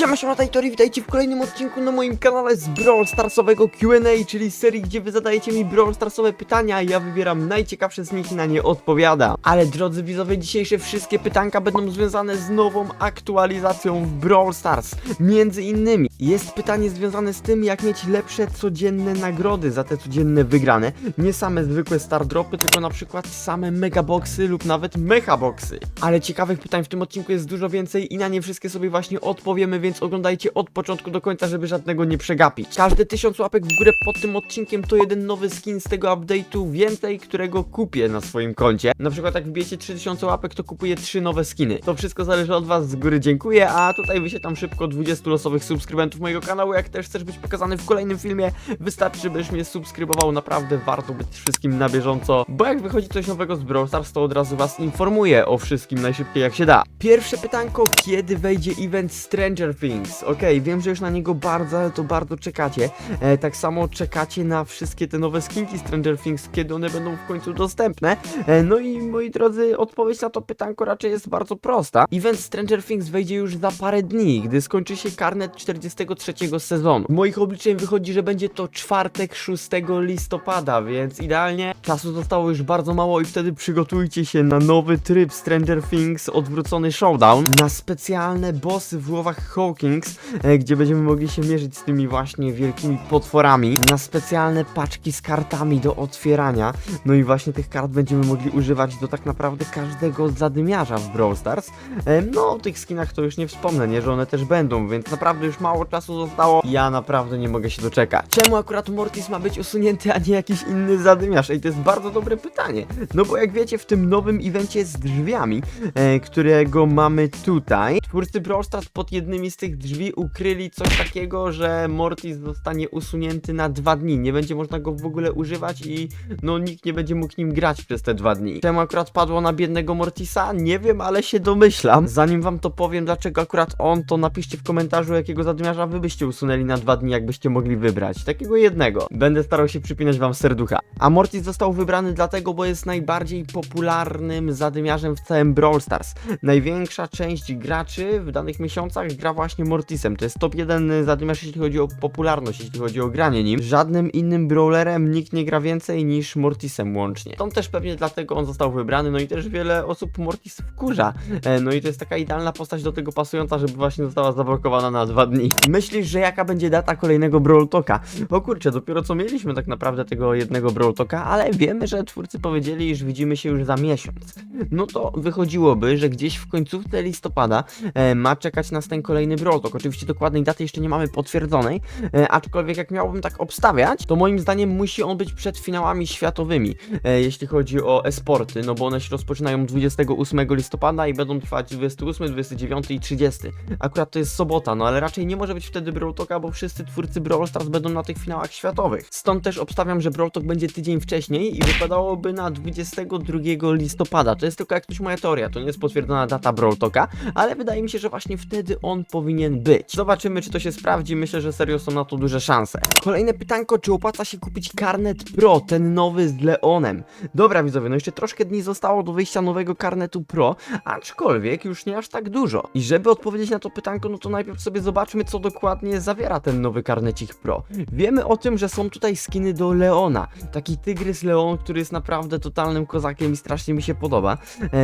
Siema, siema, Tajtori, witajcie w kolejnym odcinku na moim kanale z Brawl Starsowego Q&A, czyli serii, gdzie wy zadajecie mi Brawl Starsowe pytania, a ja wybieram najciekawsze z nich i na nie odpowiadam. Ale drodzy widzowie, dzisiejsze wszystkie pytanka będą związane z nową aktualizacją w Brawl Stars. Między innymi jest pytanie związane z tym, jak mieć lepsze codzienne nagrody za te codzienne wygrane. Nie same zwykłe star dropy, tylko na przykład same megaboxy lub nawet mechaboxy. Ale ciekawych pytań w tym odcinku jest dużo więcej i na nie wszystkie sobie właśnie odpowiemy, więc oglądajcie od początku do końca, żeby żadnego nie przegapić. Każde tysiąc łapek w górę pod tym odcinkiem to jeden nowy skin z tego update'u, więcej, którego kupię na swoim koncie. Na przykład jak wbijecie 3000 łapek, to kupuję 3 nowe skiny. To wszystko zależy od was, z góry dziękuję, a tutaj wyświetlam szybko 20 losowych subskrybentów mojego kanału. Jak też chcesz być pokazany w kolejnym filmie, wystarczy, żebyś mnie subskrybował. Naprawdę warto być wszystkim na bieżąco, bo jak wychodzi coś nowego z Brawl Stars, to od razu was informuję o wszystkim najszybciej jak się da. Pierwsze pytanko, kiedy wejdzie event Stranger Things? Okej, wiem, że już na niego bardzo, ale to bardzo czekacie. E, tak samo czekacie na wszystkie te nowe skinki Stranger Things, kiedy one będą w końcu dostępne. E, no i moi drodzy, odpowiedź na to pytanko raczej jest bardzo prosta. Event Stranger Things wejdzie już za parę dni, gdy skończy się karnet 43 sezonu. Moich obliczeń wychodzi, że będzie to czwartek 6 listopada, więc idealnie czasu zostało już bardzo mało i wtedy przygotujcie się na nowy tryb Stranger Things odwrócony showdown, na specjalne bossy w głowach Hawkins, e, gdzie będziemy mogli się mierzyć z tymi właśnie wielkimi potworami, na specjalne paczki z kartami do otwierania, no i właśnie tych kart będziemy mogli używać do tak naprawdę każdego zadymiarza w Brawl Stars. E, No, o tych skinach to już nie wspomnę, nie, że one też będą, więc naprawdę już mało czasu zostało. Ja naprawdę nie mogę się doczekać. Czemu akurat Mortis ma być usunięty, a nie jakiś inny zadymiarz? Ej, to jest bardzo dobre pytanie. No bo jak wiecie, w tym nowym evencie z drzwiami, e, którego mamy tutaj, twórcy Brawl Stars pod jednymi z tych drzwi ukryli coś takiego, że Mortis zostanie usunięty na dwa dni. Nie będzie można go w ogóle używać i no nikt nie będzie mógł nim grać przez te dwa dni. Czemu akurat padło na biednego Mortisa? Nie wiem, ale się domyślam. Zanim wam to powiem, dlaczego akurat on, to napiszcie w komentarzu, jakiego zadymiarza wy byście usunęli na dwa dni, jakbyście mogli wybrać. Takiego jednego. Będę starał się przypinać wam serducha. A Mortis został wybrany dlatego, bo jest najbardziej popularnym zadymiarzem w całym Brawl Stars. Największa część graczy w danych miesiącach gra właśnie Mortisem. To jest top 1 zadymiarz, jeśli chodzi o popularność, jeśli chodzi o granie nim. Żadnym innym brawlerem nikt nie gra więcej niż Mortisem łącznie. To też pewnie dlatego on został wybrany, no i też wiele osób Mortis wkurza. E, No i to jest taka idealna postać do tego pasująca, żeby właśnie została zablokowana na dwa dni. Myślisz, że jaka będzie data kolejnego Brawl Talka? O kurczę, dopiero co mieliśmy tak naprawdę tego jednego Brawl ale wiemy, że twórcy powiedzieli, że widzimy się już za miesiąc. No to wychodziłoby, że gdzieś w końcówce listopada e, ma czekać nas ten kolejny Talk. Oczywiście dokładnej daty jeszcze nie mamy potwierdzonej, e, aczkolwiek jak miałbym tak obstawiać, to moim zdaniem musi on być przed finałami światowymi, e, jeśli chodzi o e-sporty, no bo one się rozpoczynają 28 listopada i będą trwać 28, 29 i 30. Akurat to jest sobota, no ale raczej nie może być wtedy Brawl bo wszyscy twórcy Brawl Stars będą na tych finałach światowych. Stąd też obstawiam, że Brawl będzie tydzień wcześniej i wypadałoby na 22 listopada. To jest tylko jak coś moja teoria, to nie jest potwierdzona data Brawl Talka, ale wydaje mi się, że właśnie wtedy on powinien być. Zobaczymy, czy to się sprawdzi. Myślę, że serio są na to duże szanse. Kolejne pytanko, czy opłaca się kupić karnet Pro, ten nowy z Leonem? Dobra widzowie, no jeszcze troszkę dni zostało do wyjścia nowego karnetu Pro, aczkolwiek już nie aż tak dużo. I żeby odpowiedzieć na to pytanko, no to najpierw sobie zobaczmy, co dokładnie zawiera ten nowy karnecik Pro. Wiemy o tym, że są tutaj skiny do Leona. Taki tygrys Leon, który jest naprawdę totalnym kozakiem i strasznie mi się podoba.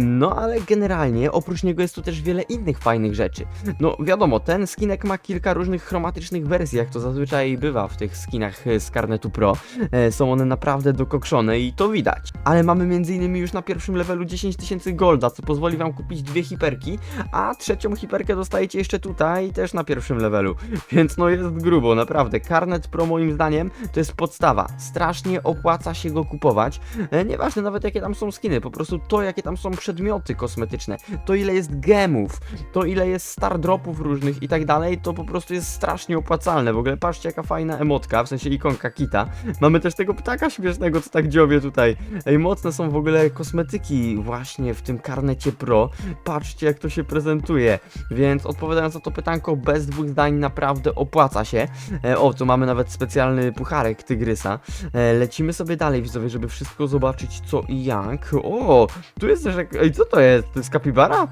No ale generalnie, oprócz niego jest tu też wiele innych fajnych rzeczy. No wiadomo, ten skinek ma kilka różnych chromatycznych wersji, jak to zazwyczaj bywa w tych skinach e, z karnetu Pro. E, Są one naprawdę dokokszone i to widać. Ale mamy m.in. już na pierwszym levelu 10 tysięcy golda, co pozwoli wam kupić dwie hiperki, a trzecią hiperkę dostajecie jeszcze tutaj, też na pierwszym levelu. Więc no jest grubo, naprawdę. Karnet Pro moim zdaniem to jest podstawa. Strasznie opłaca się go kupować. E, Nieważne nawet jakie tam są skiny, po prostu to jakie tam są przedmioty kosmetyczne, to ile jest gemów, to ile jest star dropów różnych i tak dalej, to po prostu jest strasznie opłacalne. W ogóle patrzcie jaka fajna emotka, w sensie ikonka kita. Mamy też tego ptaka śmiesznego, co tak dziobie tutaj. Ej, mocne są w ogóle kosmetyki właśnie w tym karnecie Pro. Patrzcie jak to się prezentuje. Więc odpowiadając na to pytanko, bez dwóch zdań naprawdę opłaca się. E, o, tu mamy nawet specjalny pucharek tygrysa. E, lecimy sobie dalej, widzowie, żeby wszystko zobaczyć co i jak. O, tu jest też. Ej, co to jest? To jest kapibara?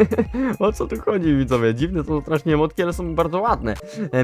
o co tu chodzi, widzowie? Dziwne są są strasznie emotki, ale są bardzo ładne.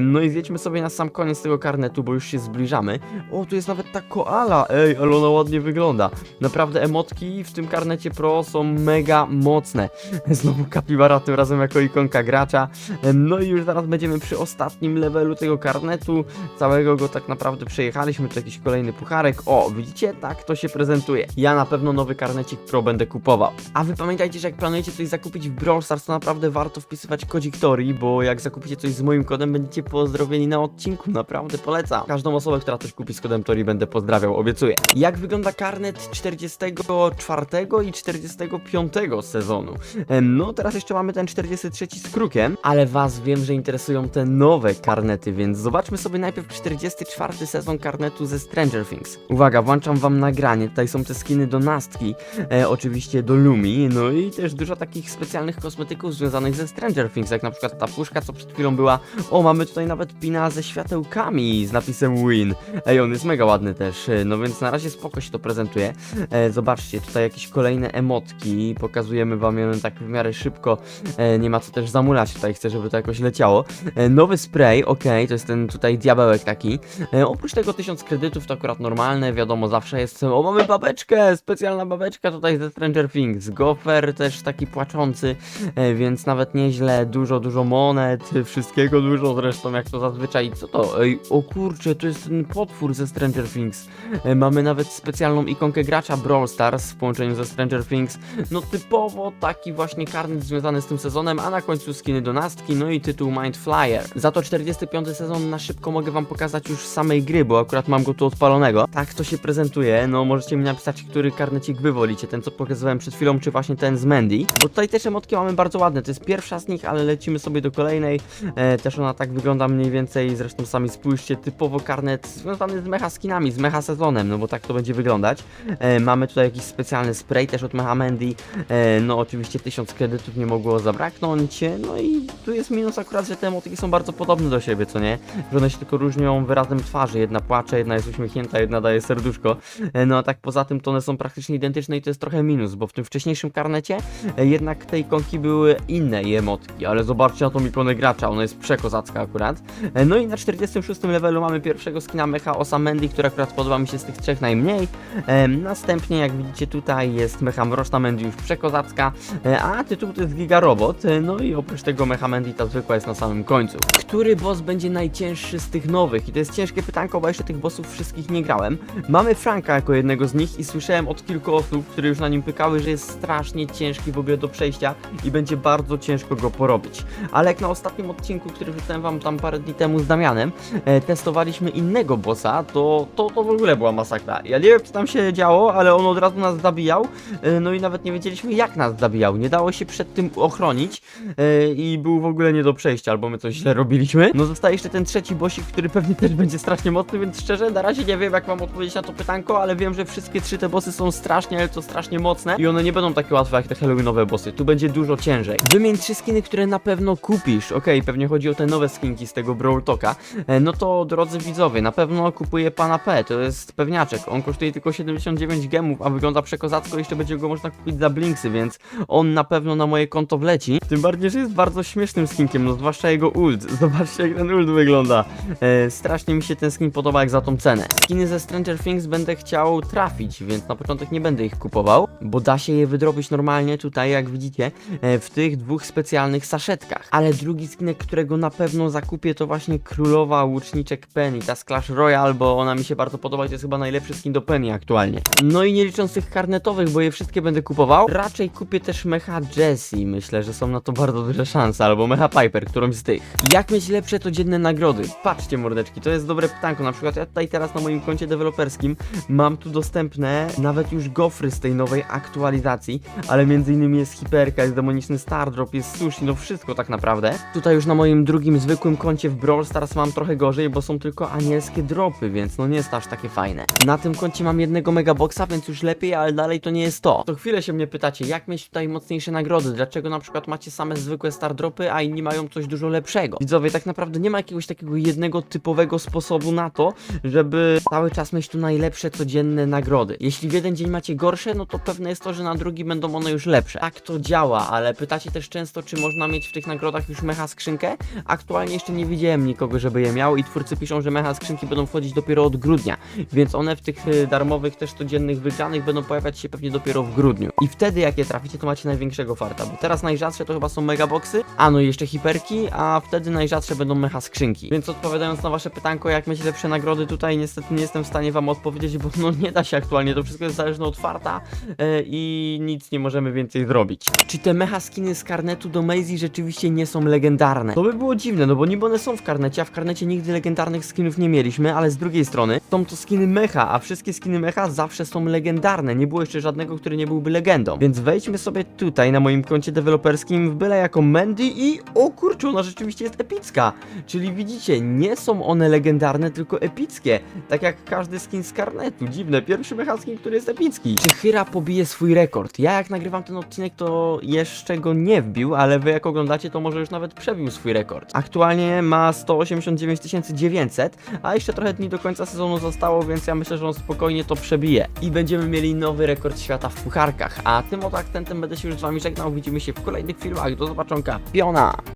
No i zjedźmy sobie na sam koniec tego karnetu, bo już się zbliżamy. O, tu jest nawet ta koala, ej, ale ona ładnie wygląda. Naprawdę emotki w tym karnecie pro są mega mocne. Znowu kapibara tym razem jako ikonka gracza. No i już zaraz będziemy przy ostatnim levelu tego karnetu. Całego go tak naprawdę przejechaliśmy, tu jakiś kolejny pucharek. O, widzicie? Tak to się prezentuje. Ja na pewno nowy karnecik pro będę kupował. A wy pamiętajcie, że jak planujecie coś zakupić w Brawl Stars, to naprawdę warto wpisywać kodzik Tori, bo jak zakupicie coś z moim kodem, będziecie pozdrowieni na odcinku. Naprawdę polecam. Każdą osobę, która coś kupi z kodem Tori, będę pozdrawiał, obiecuję. Jak wygląda karnet 44 i 45 sezonu? No, teraz jeszcze mamy ten 43 z krukiem, ale was wiem, że interesują te nowe karnety, więc zobaczmy sobie najpierw 44 sezon karnetu ze Stranger Things. Uwaga, włączam wam nagranie, tutaj są te skiny do Nastki, e, oczywiście do Lumi, no i też dużo takich specjalnych kosmetyków związanych ze Stranger Things, jak na przykład ta puszka, co przed chwilą była. O, mamy tutaj nawet pina ze światełkami z napisem Win. Ej, on jest mega ładny też, e, no więc na razie spoko się to prezentuje. E, zobaczcie, tutaj jakieś kolejne emotki, pokazujemy wam je tak w miarę szybko, e, nie ma co też zamulać tutaj, chcę, żeby to jakoś leciało. E, nowy spray, okej, to jest ten tutaj diabełek taki. E, oprócz tego 1000 kredytów to akurat normalne, wiadomo, zawsze jest. O, mamy babeczkę! Specjalna babeczka tutaj ze Stranger Things. Gofer też taki płaczący, e, więc nawet nieźle. Dużo, dużo monet, wszystkiego dużo zresztą, jak to zazwyczaj. Co to? Ej, o kurczę, to jest ten potwór ze Stranger Things. E, mamy nawet specjalną ikonkę gracza Brawl Stars w połączeniu ze Stranger Things. No typowo taki właśnie karnet związany z tym sezonem, a na końcu skiny do nastki, no i tytuł Mind Flyer. Za to 45 sezon na szybko mogę wam pokazać już samej gry, bo akurat mam go tu odpalonego. Tak to się prezentuje, no możecie mi napisać, który karnecik wy wolicie, ten co pokazywałem przed chwilą, czy właśnie ten z Mandy. Bo tutaj też emotki mamy bardzo ładne, to jest pierwsza z nich, ale lecimy sobie do kolejnej. E, też ona tak wygląda mniej więcej, zresztą sami spójrzcie, typowo karnet związany z mecha skinami, z mecha sezonem, no bo tak to będzie wyglądać. E, mamy tutaj jakiś specjalny spray też od Mecha Mandy. E, no oczywiście 1000 kredytów nie mogło zabraknąć. e, No i tu jest minus akurat, że te emotki są bardzo podobne do siebie, co nie? Że one się tylko różnią wyrazem twarzy. Jedna płacze, jedna jest uśmiechnięta, jedna daje serduszko. E, no a tak poza tym to one są praktycznie identyczne i to jest trochę minus, bo w tym wcześniejszym karnecie e, jednak te ikonki były inne i emotki, ale zobaczcie na tą ikonę gracza, ona jest przekozacka akurat. E, No i na 46 levelu mamy pierwszego skina Mecha Osa Mandy, który akurat podoba mi się z tych trzech najmniej. E, Następnie, jak widzicie tutaj, jest Mecha Mroczna Mandy już przekozacka, e, a tytuł to jest Giga Robot. E, No i oprócz tego Mecha Mandy ta zwykła jest na samym końcu. Który boss będzie najcięższy z tych nowych? I to jest ciężkie pytanko, bo jeszcze tych bossów wszystkich nie grałem. Mamy Franka jako jednego z nich i słyszałem od kilku osób, które już na nim pykały, że jest strasznie ciężki w ogóle do przejścia i będzie bardzo ciężko go porobić. Ale jak na ostatnim odcinku, który wrzucałem wam tam parę dni temu z Damianem, e, testowaliśmy innego bossa, to, to to w ogóle była masakra. Ja nie wiem co tam się działo, ale on od razu nas zabijał, e, no i nawet nie wiedzieliśmy jak nas zabijał. Nie dało się przed tym ochronić e, i był w ogóle nie do przejścia, albo my coś źle robiliśmy. No zostaje jeszcze ten trzeci bossik, który pewnie też będzie strasznie mocny, więc szczerze na razie nie wiem jak mam odpowiedzieć na to pytanko, ale wiem, że wszystkie trzy te bossy są strasznie, ale to strasznie mocne i one nie będą takie łatwe jak te Halloweenowe bossy. Tu będzie dużo ciężej. Wymień trzy skiny, które na pewno kupisz. Okej, pewnie chodzi o te nowe skinki z tego Brawl Talka. E, No to drodzy widzowie, na pewno kupuję pana P, to jest pewniaczek. On kosztuje tylko 79 gemów, a wygląda przekozacko, jeszcze będzie go można kupić za blinksy, więc on na pewno na moje konto wleci. Tym bardziej, że jest bardzo śmiesznym skinkiem, no zwłaszcza jego ult. Zobaczcie jak ten ult wygląda. E, strasznie mi się ten skin podoba jak za tą cenę. Skiny ze Stranger Things będę chciał trafić, więc na początek nie będę ich kupował, bo da się je wydrobić normalnie tutaj, jak widzicie, e, w tych dwóch specjalnych saszetkach. Ale drugi skinek, którego na pewno zakupię, to właśnie królowa łuczniczek Penny, ta z Clash Royale, bo ona mi się bardzo podoba to jest chyba najlepszy skin do Penny aktualnie. No i nie licząc tych karnetowych, bo je wszystkie będę kupował, raczej kupię też mecha Jessie. Myślę, że są na to bardzo duże szanse, albo mecha Piper, którąś z tych. Jak mieć lepsze to dzienne nagrody? Patrzcie mordeczki, to jest dobre pytanko. Na przykład ja tutaj teraz na moim koncie deweloperskim mam tu dostępne nawet już gofry z tej nowej aktualizacji, ale między innymi jest hiperka, jest demoniczny Stardrop, jest sushi, no wszystko tak naprawdę. Tutaj już na moim drugim zwykłym koncie w Brawl Stars mam trochę gorzej, bo są tylko anielskie dropy, więc no nie jest aż takie fajne. Na tym koncie mam jednego megaboxa, więc już lepiej, ale dalej to nie jest to. To chwilę się mnie pytacie, jak mieć tutaj mocniejsze nagrody? Dlaczego na przykład macie same zwykłe Stardropy, a inni mają coś dużo lepszego? Widzowie, tak naprawdę nie ma jakiegoś takiego jednego typowego sposobu na to, żeby cały czas mieć tu najlepsze codzienne nagrody. Jeśli w jeden dzień macie gorsze, no to pewne jest to, że na drugi będą one już lepsze. Tak to działa, ale pytacie też często, czy można mieć w tych nagrodach już mecha skrzynkę. Aktualnie jeszcze nie widziałem nikogo, żeby je miał i twórcy piszą, że mecha skrzynki będą wchodzić dopiero od grudnia, więc one w tych y, darmowych, też codziennych wygranych będą pojawiać się pewnie dopiero w grudniu. I wtedy jak je traficie, to macie największego farta, bo teraz najrzadsze to chyba są megaboxy, a no i jeszcze hiperki, a wtedy najrzadsze będą mecha skrzynki. Więc odpowiadając na wasze pytanko, jak mieć lepsze nagrody tutaj, niestety nie jestem w stanie wam odpowiedzieć, bo no nie da się aktualnie, to wszystko jest zależne od farta e, i nic nie możemy więcej zrobić. Czy te mecha skiny z karnetu do Maisie rzeczywiście nie są legendarne? To by było dziwne, no bo niby one są w karnecie, a w karnecie nigdy legendarnych skinów nie mieliśmy, ale z drugiej strony są to skiny mecha, a wszystkie skiny mecha zawsze są legendarne. Nie było jeszcze żadnego, który nie byłby legendą. Więc wejdźmy sobie tutaj na moim koncie deweloperskim w byle jako Mandy i o kurczę, ona rzeczywiście jest epicka. Czyli widzicie, nie są one legendarne, tylko epickie. Tak jak każdy skin z karnetu. Dziwne, pierwszy mecha skin, który jest epicki. Czy Hyra pobije swój rekord? Ja jak nagrywam ten odcinek, to jeszcze go nie wbił, ale wy jak oglądacie, to może już nawet przebił swój rekord. Aktualnie ma 189 900, a jeszcze trochę dni do końca sezonu zostało, więc ja myślę, że on spokojnie to przebije. I będziemy mieli nowy rekord świata w pucharkach. A tym oto akcentem będę się już z wami żegnał. Widzimy się w kolejnych filmach. Do zobaczonka. Piona!